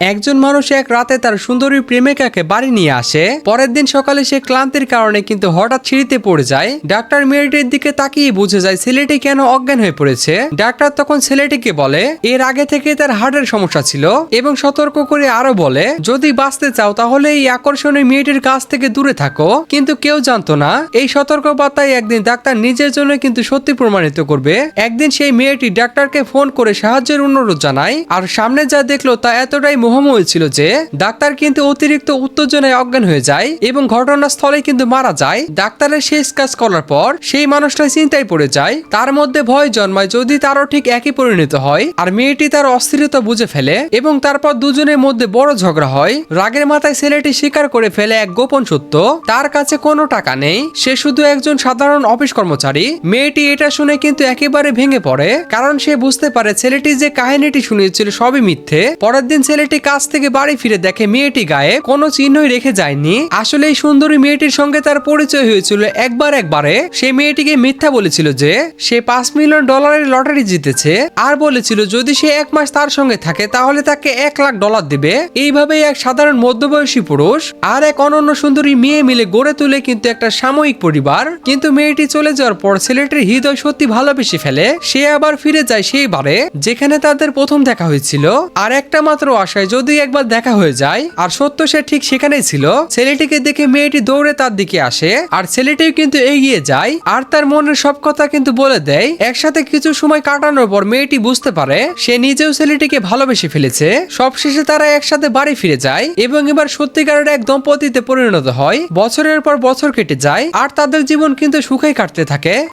একজন মানুষ এক রাতে তার সুন্দরী প্রেমিকাকে বাড়ি নিয়ে আসে। পরের দিন সকালে সে ক্লান্তির কারণে কিন্তু হঠাৎ সিঁড়িতে পড়ে যায়। ডাক্তার মেয়েটির দিকে তাকিয়ে বুঝে যায় ছেলেটি কেন অজ্ঞান হয়ে পড়েছে। ডাক্তার তখন ছেলেটিকে বলে, এর আগে থেকে তার হার্টের সমস্যা ছিল এবং সতর্ক করে আরও বলে, যদি বাঁচতে চাও তাহলে এই আকর্ষণীয় মেয়েটির কাছ থেকে দূরে থাকো। কিন্তু কেউ জানতো না, এই সতর্ক বার্তায় একদিন ডাক্তার নিজের জন্য কিন্তু সত্যি প্রমাণিত করবে। একদিন সেই মেয়েটি ডাক্তারকে ফোন করে সাহায্যের অনুরোধ জানায়, আর সামনে যা দেখল তা এতটাই মোহময় ছিল যে, ডাক্তার কিন্তু অতিরিক্ত উত্তেজনায় অজ্ঞান হয়ে যায় এবং ঘটনাস্থলে কিন্তু মারা যায়। ডাক্তারের শেষ কাজ করার পর সেই মানুষটা চিন্তায় পড়ে যায়। তার মধ্যে ভয় জন্মায় যদি তারও ঠিক একই পরিণত হয়। আর মেয়েটি তার অস্থিরতা বুঝে ফেলে এবং তারপর দুজনের মধ্যে বড় ঝগড়া হয়। রাগের মাথায় ছেলেটি স্বীকার করে ফেলে এক গোপন সত্য, তার কাছে কোনো টাকা নেই। সে শুধু একজন সাধারণ অফিস কর্মচারী। মেয়েটি এটা শুনে কিন্তু একেবারে ভেঙে পড়ে, কারণ সে বুঝতে পারে ছেলেটি যে কাহিনীটি শুনিয়েছিল সবই মিথ্যে। পরের দিন ছেলেটি কাজ থেকে বাড়ি ফিরে দেখে মেয়েটি গায়ে কোনো চিহ্নই রেখে যায়নি। আসলে এই সুন্দরী মেয়েটির সঙ্গে তার পরিচয় হয়েছিল একবার একবারে। সে মেয়েটিকে মিথ্যা বলেছিল যে সে পাঁচ মিলিয়ন ডলারের লটারি জিতেছে আর বলেছিল, যদি সে এক মাস তার সঙ্গে থাকে, তাহলে তাকে এক লাখ ডলার দিবে। এইভাবেই এক সাধারণ মধ্যবয়সী পুরুষ আর এক অনন্য সুন্দরী মেয়ে মিলে গড়ে তুলে কিন্তু একটা সাময়িক পরিবার। কিন্তু মেয়েটি চলে যাওয়ার পর ছেলেটির হৃদয় সত্যি ভালোবেসে ফেলে। সে আবার ফিরে যায় সেই বারে যেখানে তাদের প্রথম দেখা হয়েছিল। আর একটা মাত্র আশায় যদি একবার দেখা হয়ে যায়, আর সত্য সে ঠিক সেখানেই ছিল, ছেলেটিকে দেখে মেয়েটি দৌড়ে তার দিকে আসে, আর ছেলেটিও কিন্তু এগিয়ে যায়, আর তার মনের সব কথা কিন্তু বলে দেয়। একসাথে কিছু সময় কাটানোর পর মেয়েটি বুঝতে পারে, সে নিজেও ছেলেটিকে ভালোবেসে ফেলেছে। সবশেষে তারা একসাথে বাড়ি ফিরে যায়, এবং এবার সত্যিকারের এক দম্পতিতে পরিণত হয়। বছরের পর বছর কেটে যায়, আর তাদের জীবন কিন্তু সুখে কাটতে থাকে।